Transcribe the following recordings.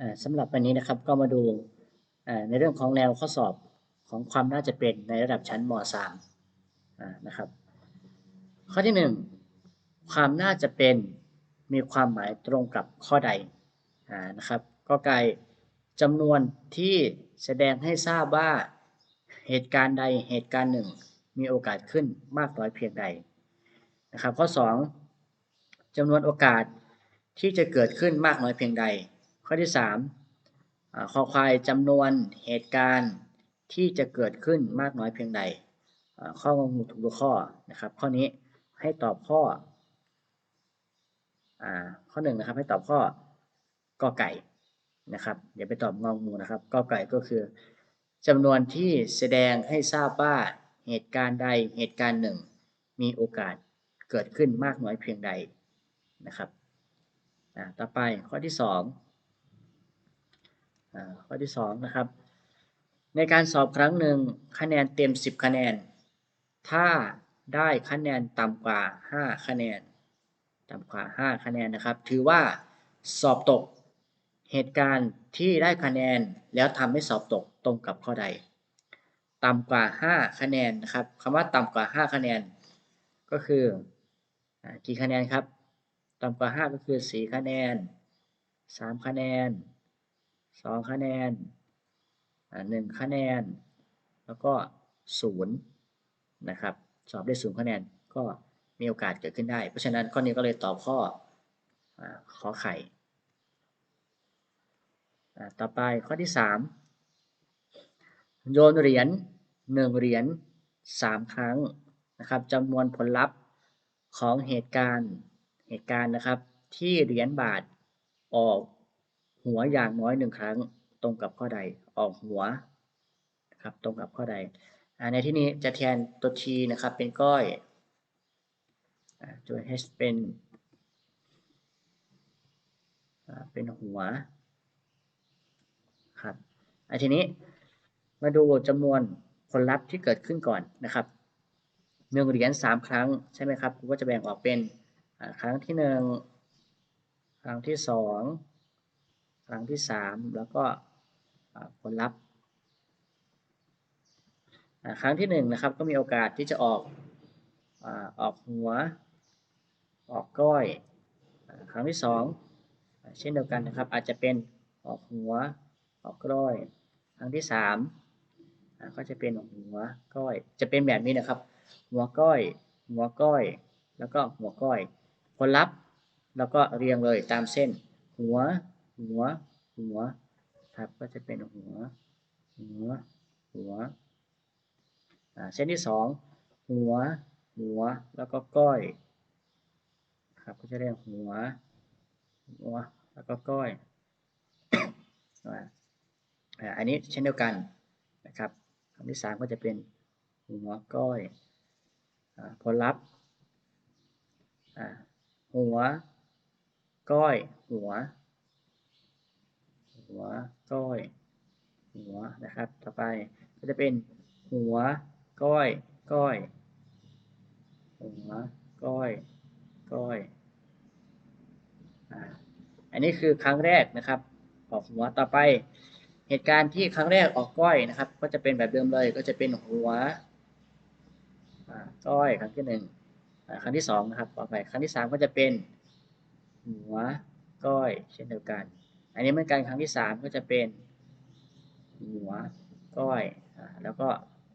อ่าสำหรับวันนี้นะครับก็มาดูในเรื่องของแนวข้อสอบของความน่าจะเป็นในระดับชั้นม .3 นะครับ ข้อที่หนึ่งความน่าจะเป็นมีความหมายตรงกับข้อใดนะครับ ก็ไก่จำนวนที่แสดงให้ทราบว่าเหตุการณ์ใดเหตุการณ์หนึ่ง มีโอกาสขึ้นมากน้อยเพียงใดนะครับ ข้อ 2จำนวนโอกาสที่จะเกิดขึ้นมากน้อยเพียงใด ข้อที่3คอควายจำนวนเหตุการณ์ที่จะเกิดขึ้นมากน้อยเพียงใด ข้องงูถูกทุกข้อนะครับ ข้อนี้ให้ตอบข้ออ่าข้อหนึ่งนะครับ ให้ตอบข้อกอไก่นะครับอย่าไปตอบงองูนะครับกอไก่ก็คือจำนวนที่แสดงให้ทราบว่าเหตุการณ์ใดเหตุการณ์หนึ่ง มีโอกาสเกิดขึ้นมากน้อยเพียงใดนะครับต่อไปข้อที่สอง ข้อที่สองนะครับ ในการสอบครั้งหนึ่งคะแนนเต็ม 10 คะแนน ถ้าได้คะแนนต่ำกว่า 5 คะแนน ต่ำกว่า 5 คะแนนนะครับ ถือว่าสอบตกเหตุการณ์ที่ได้คะแนนแล้วทำให้สอบตกตรงกับข้อใด ต่ำกว่า 5 คะแนนนะครับคำว่าต่ำกว่า 5 คะแนน ก็คือกี่คะแนนครับ ต่ำกว่า 5 ก็คือ 4 คะแนน 3 คะแนน 2คะแนนอ่า1คะแนน แล้วก็0นย์นะครับสอบได้0คะแนนก็มีโอกาสเกิดขึ้นได้ เพราะฉะนั้นข้อนี้ก็เลยตอบข้ออขอไข่อ่ต่อไปข้อที่ 3 โยนเหรียญ1เหรียญ3 ครั้งนะครับจำนวนผลลัพธ์ของเหตุการณ์เหตุการณ์นะครับ ที่เหรียญบาทออก หัวอย่างน้อยหนึ่งครั้งตรงกับข้อใด ออกหัวนะครับ ตรงกับข้อใดอในที่นี้จะแทนตัว t นะครับ เป็นก้อยอ่าตัว h เป็นเป็นหัวครับอทีนี้มาดูจำนวนผลลัพธ์ที่เกิดขึ้นก่อนนะครับหนึ่งเหรียญสามครั้งใช่ไหมครับก็จะแบ่งออกเป็นครั้งที่หนึ่งครั้งที่สอง ครั้งที่สามแล้วก็ผลลัพธ์ครั้งที่หนึ่งนะครับก็มีโอกาสที่จะออกออกหัว ออกก้อย ครั้งที่สองเช่นเดียวกันนะครับ อาจจะเป็นออกหัว ออกก้อย ครั้งที่สามก็จะเป็นหัวก้อย จะเป็นแบบนี้นะครับ หัวก้อย หัวก้อย แล้วก็หัวก้อย ผลลัพธ์แล้วก็เรียงเลยตามเส้นหัว หัว หัว ครับ ก็จะเป็นหัว หัว หัว อ่าเส้นที่สองหัว หัว แล้วก็ก้อย ครับ ก็จะเรียกหัว หัว แล้วก็ก้อย อ่าอ่าอันนี้เช่นเดียวกัน นะครับคำที่สามก็จะเป็นหัวก้อยอาผลลัพธ์ อ่า หัว ก้อย หัว หัวก้อย หัวนะครับ ต่อไปก็จะเป็นหัวก้อย ก้อย หัวก้อย ก้อยอันนี้คือครั้งแรกนะครับ ออกหัวต่อไป เหตุการณ์ที่ครั้งแรกออกก้อยนะครับ ก็จะเป็นแบบเดิมเลย ก็จะเป็นหัวก้อยครั้งที่หนึ่งครั้งที่สองนะครับต่อไปครั้งที่สามก็จะเป็นหัวก้อยเช่นเดียวกัน อันนี้เหมือนกันครั้งที่สามก็จะเป็นหัวก้อยแล้วก็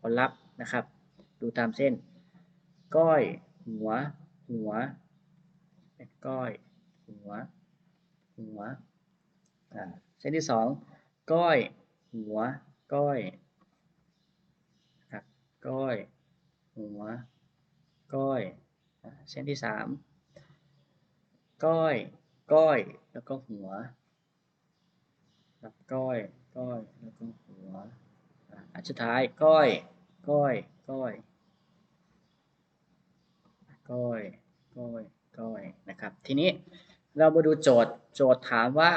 ผลลัพธ์นะครับ ดูตามเส้น ก้อย หัว หัว เป็นก้อย หัว หัวเส้นที่สองก้อย หัว ก้อยครับก้อย หัว ก้อยเส้นที่สามก้อย ก้อย แล้วก็หัว ครับก้อย ก้อย แล้วก็หัวอ่าอันสุดท้าย ก้อย ก้อย ก้อย ก้อย ก้อย ก้อย นะครับ ทีนี้เรามาดูโจทย์ โจทย์ถามว่า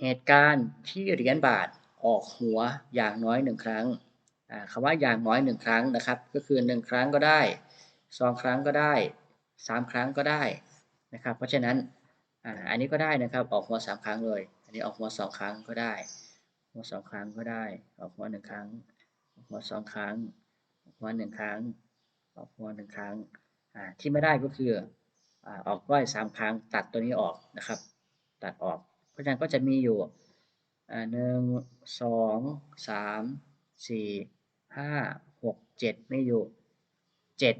เหตุการณ์ที่เหรียญบาทออกหัวอย่างน้อยหนึ่งครั้งอ่าคำว่าอย่างน้อยหนึ่งครั้งนะครับ ก็คือหนึ่งครั้งก็ได้สองครั้งก็ได้สามครั้งก็ได้นะครับ เพราะฉะนั้นอ่าอันนี้ก็ได้นะครับ ออกหัวสามครั้งเลย นี้ออกหัวสองครั้งก็ได้ หัวสองครั้งก็ได้ ออกหัวหนึ่งครั้ง ออกหัวสองครั้ง ออกหัวหนึ่งครั้ง ออกหัวหนึ่งครั้ง อ่า ที่ไม่ได้ก็คือ อ่า ออกก้อยสามครั้ง ตัดตัวนี้ออกนะครับ ตัดออก เพราะฉะนั้นก็จะมีอยู่ อ่าหนึ่งสองสามสี่ห้าหกเจ็ดไมีอยู่เจ็ด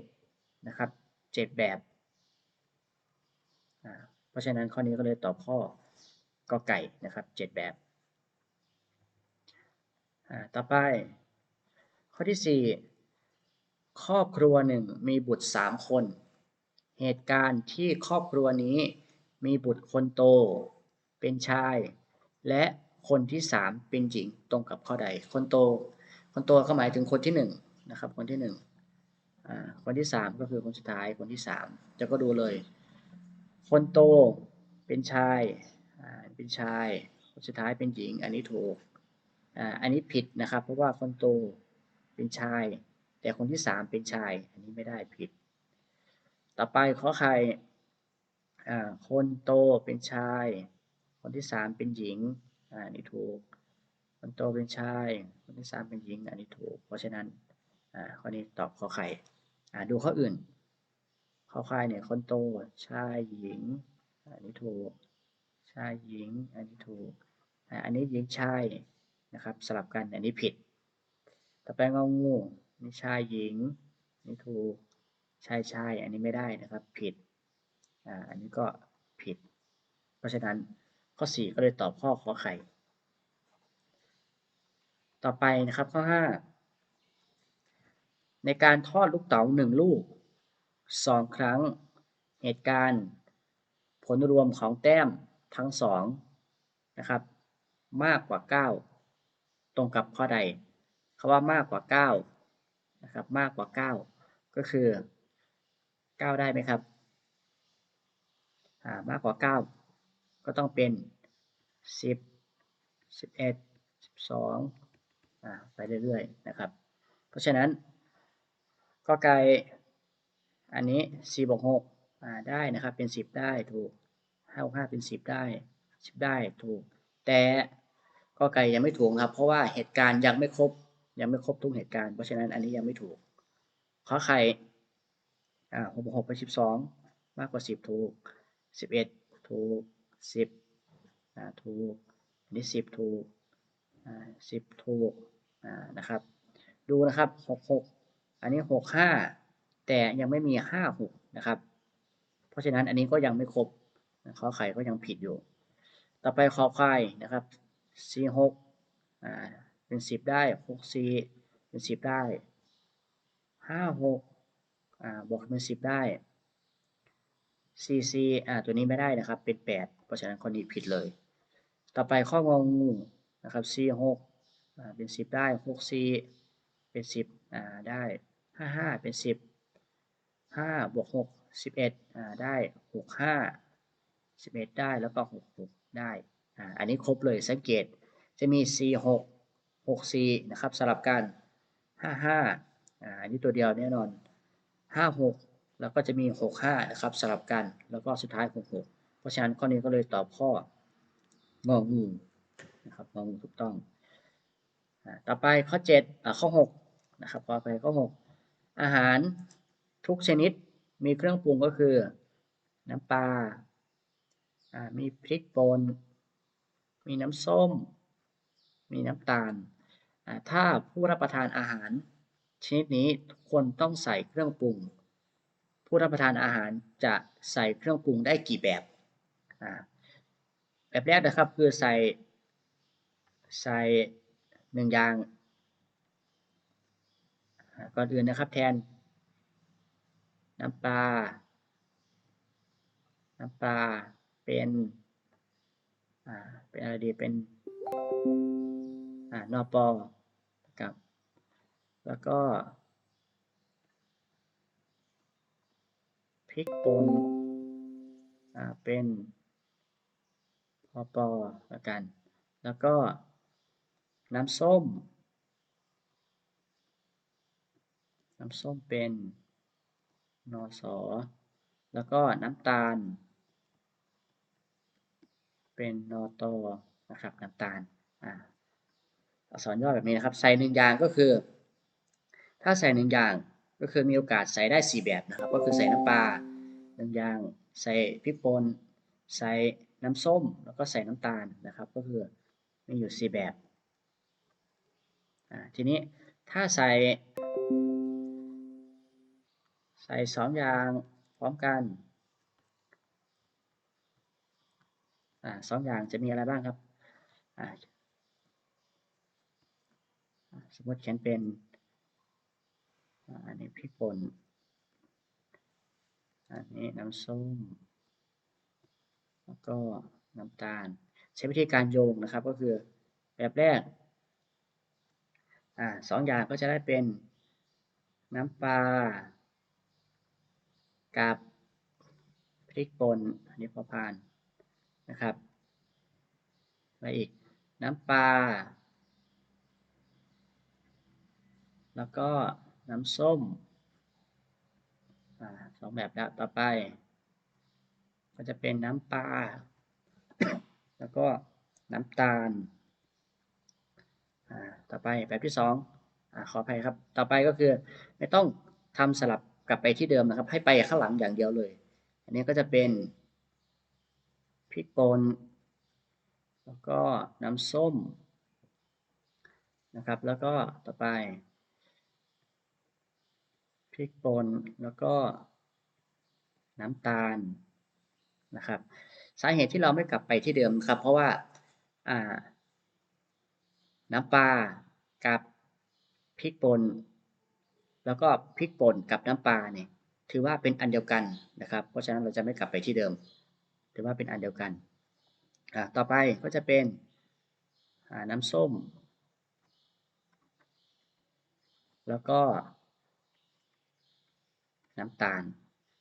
นะครับเจ็ดแบบอ่าเพราะฉะนั้นข้อนี้ก็เลยตอบข้อ กอไก่นะครับเจ็ดแบบต่อไป ข้อที่สี่ครอบครัวหนึ่งมีบุตรสามคน เหตุการณ์ที่ครอบครัวนี้มีบุตรคนโต เป็นชาย และคนที่สามเป็นหญิงตรงกับข้อใด คนโต คนโตก็หมายถึงคนที่หนึ่งนะครับคนที่หนึ่งคนที่สามก็คือคนสุดท้ายคนที่สามจะก็ดูเลย คนโตเป็นชาย เป็นชาย คนสุดท้ายเป็นหญิง อันนี้ถูก อ่า อันนี้ผิดนะครับ เพราะว่าคนโตเป็นชาย แต่คนที่สามเป็นชาย อันนี้ไม่ได้ผิด ต่อไปขอใครอ่า คนโตเป็นชาย คนที่สามเป็นหญิง อ่า อันนี้ถูก คนโตเป็นชาย คนที่สามเป็นหญิง อันนี้ถูก เพราะฉะนั้น อ่า ข้อนี้ตอบขอไข่ อ่า ดูข้ออื่นข้อควายเนี่ย คนโต ชาย หญิง อันนี้ถูก ชายหญิง อันนี้ถูก อันนี้หญิงชายนะครับ สลับกัน อันนี้ผิด ต่อไปงองูนี่ชายหญิง นี่ถูก ชายชาย อันนี้ไม่ได้นะครับ ผิด อ่า อันนี้ก็ผิด เพราะฉะนั้นข้อ 4 ก็เลยตอบข้อขอไข่ ต่อไปนะครับข้อ 5 ในการทอดลูกเต๋า1ลูก2ครั้ง เหตุการณ์ ผลรวมของแต้ม ทั้ง2นะครับ มากกว่า 9 ตรงกับข้อใดคาว่ามากกว่า9นะครับ มากกว่า 9 ก็คือ 9 ได้ไหมครับอ่ามากกว่า 9 ก็ต้องเป็น 10 11 12อ่าไปเรื่อยๆนะครับ เพราะฉะนั้นก็ไก่อันนี้4บวก6อ่าได้นะครับเป็น 10 ได้ถูก 5บวก5เป็น10ได้10ได้ถูก แต่ก็ไก่ยังไม่ถูกครับ เพราะว่าเหตุการณ์ยังไม่ครบ ยังไม่ครบทุกเหตุการณ์เพราะฉะนั้นอันนี้ยังไม่ถูกขอไข่อ่า6บวก6เป็น12มากกว่า10ถูก11ถูก10อ่าถูกอันนี้10ถูกอ่า10ถูกอ่านะครับ ดูนะครับ66อันนี้65แต่ยังไม่มี56นะครับ เพราะฉะนั้นอันนี้ก็ยังไม่ครบ ขอไข่ก็ยังผิดอยู่ ต่อไปขอไข่นะครับ46อ่าเป็น 10 ได้64เป็น 10 ได้ 56อ่าบวกเป็น 10 ได้ cc อ่าตัวนี้ไม่ได้นะครับ เป็น 8 เพราะฉะนั้นข้อนี้ผิดเลย ต่อไปข้ององูนะครับ c 6 อ่าเป็น 10 ได้ 6 c เป็น 10อ่าได้ 55 เป็น 10 5บวก6 11อ่าได้ 65 11 ได้แล้วก็ 66 ได้อ่าอันนี้ครบเลยสังเกตจะมี c 6 6 c นะครับสลับกัน 55อ่าอันนี้ตัวเดียวแน่นอน 56 แล้วก็จะมี 65 นะครับสลับกันแล้วก็สุดท้าย 66 เพราะฉะนั้นข้อนี้ก็เลยตอบข้ององูนะครับงองูถูกต้องต่อไปข้อ7อ่าข้อ6นะครับต่อไปข้อ 6 อาหารทุกชนิดมีเครื่องปรุงก็คือ น้ำปลา มีพริกป่นมีน้ำส้ม มีน้ำตาล ถ้าผู้รับประทานอาหาร ชนิดนี้ทุกคนต้องใส่เครื่องปรุง ผู้รับประทานอาหารจะใส่เครื่องปรุงได้กี่แบบอ่าแบบแรกนะครับคือใส่ใส่หนึ่งอย่างก่อนอื่นนะครับแทน น้ำปลา น้ำปลา เป็นอ่าเป็นอะไรดีเป็นอ่านอปอครับ แล้วก็พริกป่นอ่าเป็นพอปอละกัน แล้วก็น้ำส้ม น้ำส้มเป็นนอสอแล้วก็น้ำตาล เป็นนอตนะครับน้ำตาลอ่าอักษรย่อแบบนี้นะครับ ใส่หนึ่งอย่างก็คือ ถ้าใส่หนึ่งอย่างก็คือมีโอกาสใส่ได้สี่แบบนะครับ ก็คือใส่น้ำปลาหนึ่งอย่าง ใส่พริกป่นใส่น้ำส้มแล้วก็ใส่น้ำตาลนะครับ ก็คือมีอยู่สี่แบบทีนี้ถ้าใส่ ใส่สองอย่างพร้อมกัน อ่าสองอย่างจะมีอะไรบ้างครับอ่าสมมติเขียนเป็นอันนี้พริกป่นอันนี้น้ำส้ม แล้วก็น้ำตาล ใช้วิธีการโยงนะครับก็คือแบบแรกอ่าสองอย่างก็จะได้เป็นน้ำปลากับพริกป่นอันนี้พอผ่าน นะครับแล้วอีกน้ำปลาแล้วก็น้ำส้มอสองแบบแล้วต่อไป ก็จะเป็นน้ำปลา แล้วก็น้ำตาล ต่อไปแบบที่สองอขออภัยครับ ต่อไปก็คือไม่ต้องทำสลับกลับไปที่เดิมนะครับ ให้ไปข้างหลังอย่างเดียวเลย อันนี้ก็จะเป็น พริกป่นแล้วก็น้ำส้มนะครับ แล้วก็ต่อไปพริกป่นแล้วก็น้ำตาลนะครับ สาเหตุที่เราไม่กลับไปที่เดิมครับ เพราะว่าอ่าน้ำปลากับพริกป่นแล้วก็พริกป่นกับน้ำปลาเนี่ยถือว่าเป็นอันเดียวกันนะครับ เพราะฉะนั้นเราจะไม่กลับไปที่เดิม ถือว่าเป็นอันเดียวกัน ต่อไปก็จะเป็นน้ำส้ม แล้วก็ น้ำตาล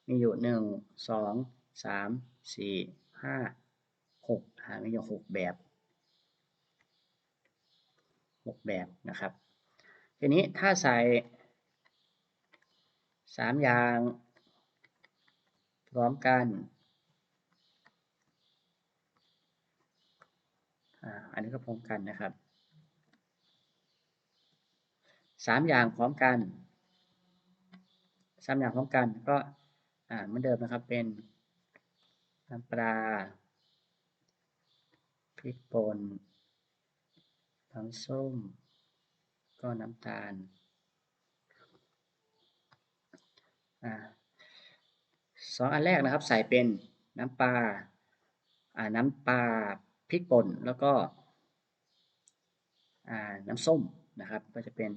มีอยู่หนึ่งสองสามสี่ห้าหกหามีอยู่หกแบบหกแบบนะครับ ทีนี้ถ้าใส่สามอย่างพร้อมกัน อันนี้ก็พร้อมกันนะครับสามอย่างพร้อมกันสามอย่างพร้อมกันก็เหมือนเดิมนะครับเป็นน้ำปลาพริกป่นน้ำส้ม ก็น้ำตาลอ่าสองอันแรกนะครับใส่เป็นน้ำปลาอ่าน้ำปลา ริกป่นแล้วก็น้ำส้มนะครับ ก็จะเป็น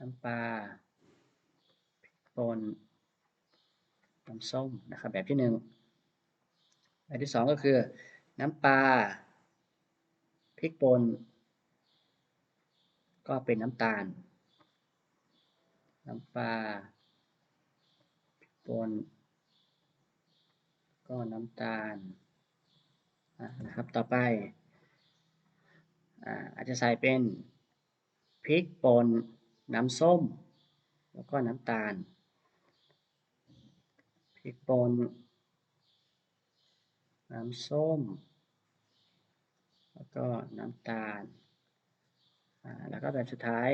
น้ำปลาพริกป่นน้ำส้มนะครับแบบที่หนึ่งแบบที่สองก็คือ น้ำปลาพริกป่นก็เป็นน้ำตาล น้ำปลาพริกป่นก็น้ำตาล นะครับต่อไปอาอาจจะใส่เป็นพริกป่นน้ำส้ม แล้วก็น้ำตาลพริกป่นน้ำส้ม แล้วก็น้ำตาลแล้วก็แบบสุดท้าย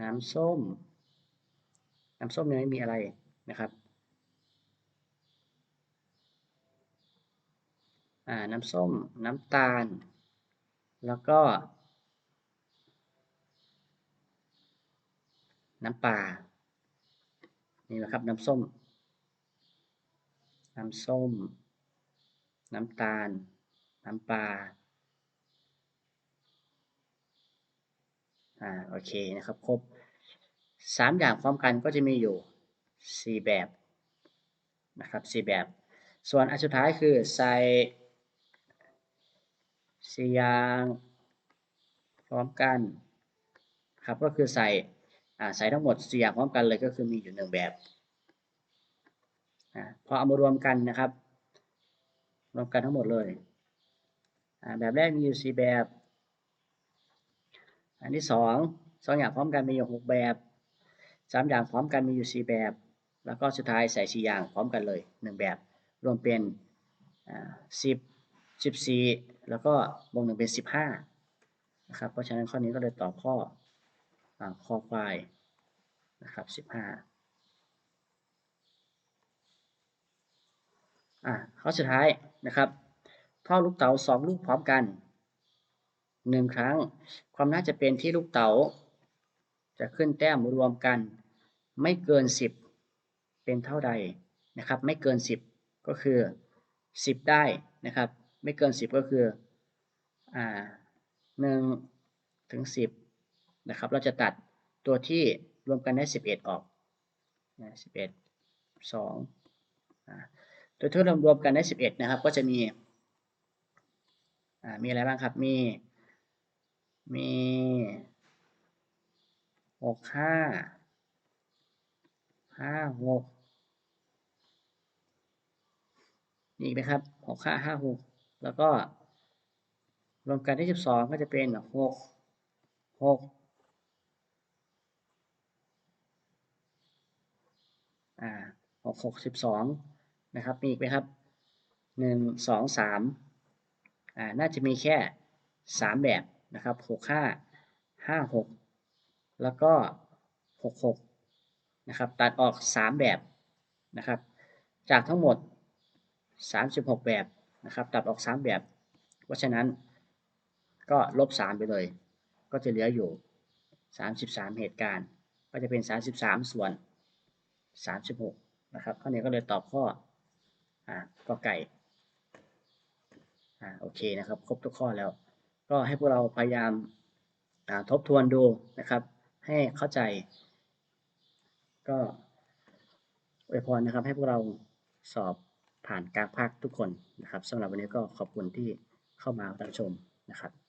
น้ำส้ม น้ำส้มยังไม่มีอะไรนะครับอ่าน้ำส้มน้ำตาล แล้วก็ น้ำปลานี่แหละครับน้ำส้ม น้ำส้ม น้ำตาล น้ำปลาอ่าโอเคนะครับครบ สามอย่างพร้อมกันก็จะมีอยู่สี่แบบนะครับสี่แบบ ส่วนอันสุดท้ายคือใส่สี่อย่างพร้อมกันครับก็คือใส่ใส่ทั้งหมดสี่อย่างพร้อมกันเลยก็คือมีอยู่หนึ่งแบบอพอเอามารวมกันนะครับ รวมกันทั้งหมดเลยแบบแรกมีอยู่สี่แบบ อันที่สองสองอย่างพร้อมกันมีอยู่หกแบบ สามอย่างพร้อมกันมีอยู่สี่แบบ แล้วก็สุดท้ายใส่สี่อย่างพร้อมกันเลยหนึ่งแบบ รวมเป็นสิบสิบสี่แล้วก็บวกหนึ่งเป็นสิบห้านะครับ เพราะฉะนั้นข้อนี้ก็เลยตอบข้ออข้อควายนะครับสิบห้าอ่าข้อสุดท้ายนะครับท่อลูกเต๋าสองลูกพร้อมกันหนึ่งครั้ง ความน่าจะเป็นที่ลูกเต๋าจะขึ้นแต้มรวมกัน ไม่เกิน 10 เป็นเท่าใดนะครับ ไม่เกิน 10 ก็คือ 10 ได้นะครับ ไม่เกิน 10 ก็คืออ่า1ถึง 10นะครับ เราจะตัดตัวที่รวมกันได้ 11 ออกนะ11 2อ่าตัวที่รวมรวมกันได้ 11 นะครับ ก็จะมีอ่ามีอะไรบ้างครับ มี มีหก ห้าหกมีอีกไหมครับหกห้าห้าหกแล้วก็รวมกันที่สิบสองก็จะเป็นหกหกอ่าหกหกสิบสองนะครับมีอีกไหมครับหนึ่งสองสามอ่าน่าจะมีแค่สามแบบนะครับหกห้าห้าหกแล้วก็หกหก นะครับตัดออกสามแบบนะครับ จากทั้งหมดสามสิบหกแบบนะครับ ตัดออกสามแบบ เพราะฉะนั้นก็ลบสามไปเลย ก็จะเหลืออยู่สามสิบสามเหตุการณ์ ก็จะเป็นสามสิบสามส่วนสามสิบหกนะครับข้อนี้ก็เลยตอบข้ออ่ากอไก่อ่าโอเคนะครับ ครบทุกข้อแล้ว ก็ให้พวกเราพยายามอ่าทบทวนดูนะครับ ให้เข้าใจ ก็อวยพรนะครับ ให้พวกเราสอบผ่านกลางภาคทุกคนนะครับสำหรับวันนี้ก็ขอบคุณที่เข้ามารับชมนะครับ